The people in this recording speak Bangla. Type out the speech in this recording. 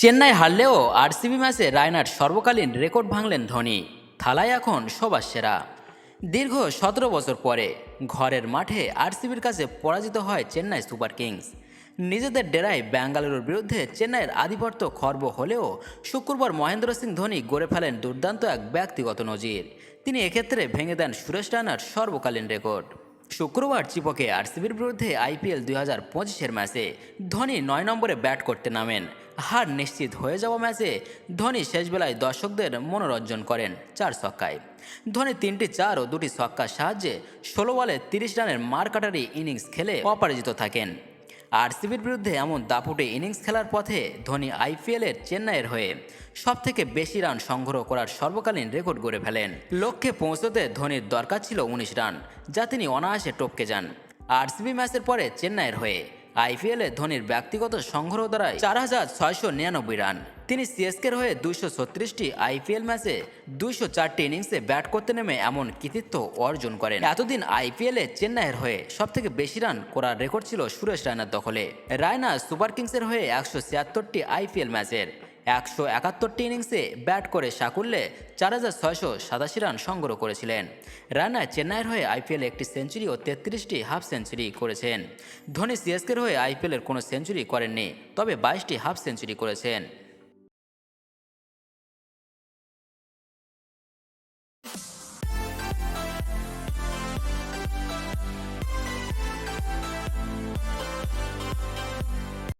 চেন্নাই হারলেও আরসিবি ম্যাচে রায়নার সর্বকালীন রেকর্ড ভাঙলেন ধোনি। থালায় এখন সবার সেরা। দীর্ঘ সতেরো বছর পরে ঘরের মাঠে আরসিবির কাছে পরাজিত হয় চেন্নাই সুপার কিংস। নিজেদের ডেরায় ব্যাঙ্গালুরুর বিরুদ্ধে চেন্নাইয়ের আধিপত্য খর্ব হলেও শুক্রবার মহেন্দ্র সিং ধোনি গড়ে ফেলেন দুর্দান্ত এক ব্যক্তিগত নজির। তিনি এক্ষেত্রে ভেঙে দেন সুরেশ রায়নার সর্বকালীন রেকর্ড। শুক্রবার চিপকে আরসিবির বিরুদ্ধে আইপিএল দুই হাজার পঁচিশের ম্যাচে ধোনি নয় নম্বরে ব্যাট করতে নামেন। হার নিশ্চিত হয়ে যাওয়া ম্যাচে ধোনি শেষবেলায় দর্শকদের মনোরঞ্জন করেন চার ছক্কায়। ধোনি তিনটি চার ও দুটি ছক্কার সাহায্যে ষোলো বলে তিরিশ রানের মারকাটারি ইনিংস খেলে অপরাজিত থাকেন। আরসিবির বিরুদ্ধে এমন দাপুটে ইনিংস খেলার পথে ধোনি আইপিএলের চেন্নাইয়ের হয়ে সব থেকে বেশি রান সংগ্রহ করার সর্বকালীন রেকর্ড গড়ে ফেলেন। লক্ষ্যে পৌঁছতে ধোনির দরকার ছিল উনিশ রান, যা তিনি অনায়াসে টপকে যান। আরসিবি ম্যাচের পরে চেন্নাইয়ের হয়ে আইপিএলে ধোনির ব্যক্তিগত সংগ্রহ দ্বারাই চার হাজার ছয়শো নিরানব্বই রান। তিনি সিএসকের হয়ে দুইশো ছত্রিশটি আইপিএল ম্যাচে দুইশো চারটি ইনিংসে ব্যাট করতে নেমে এমন কৃতিত্ব অর্জন করেন। এতদিন আইপিএলে চেন্নাইয়ের হয়ে সব থেকে বেশি রান করার রেকর্ড ছিল সুরেশ রায়নার দখলে। রায়না সুপার কিংসের হয়ে একশো ছিয়াত্তরটি আইপিএল ম্যাচের একশো একাত্তরটি ইনিংসে ব্যাট করে সাকুল্যে চার হাজার ছয়শো সাতাশি রান সংগ্রহ করেছিলেন। রানা চেন্নাইয়ের হয়ে আইপিএলে একটি সেঞ্চুরি ও তেত্রিশটি হাফ সেঞ্চুরি করেছেন। ধোনি সিএসকের হয়ে আইপিএলের কোনো সেঞ্চুরি করেননি, তবে বাইশটি হাফ সেঞ্চুরি করেছেন।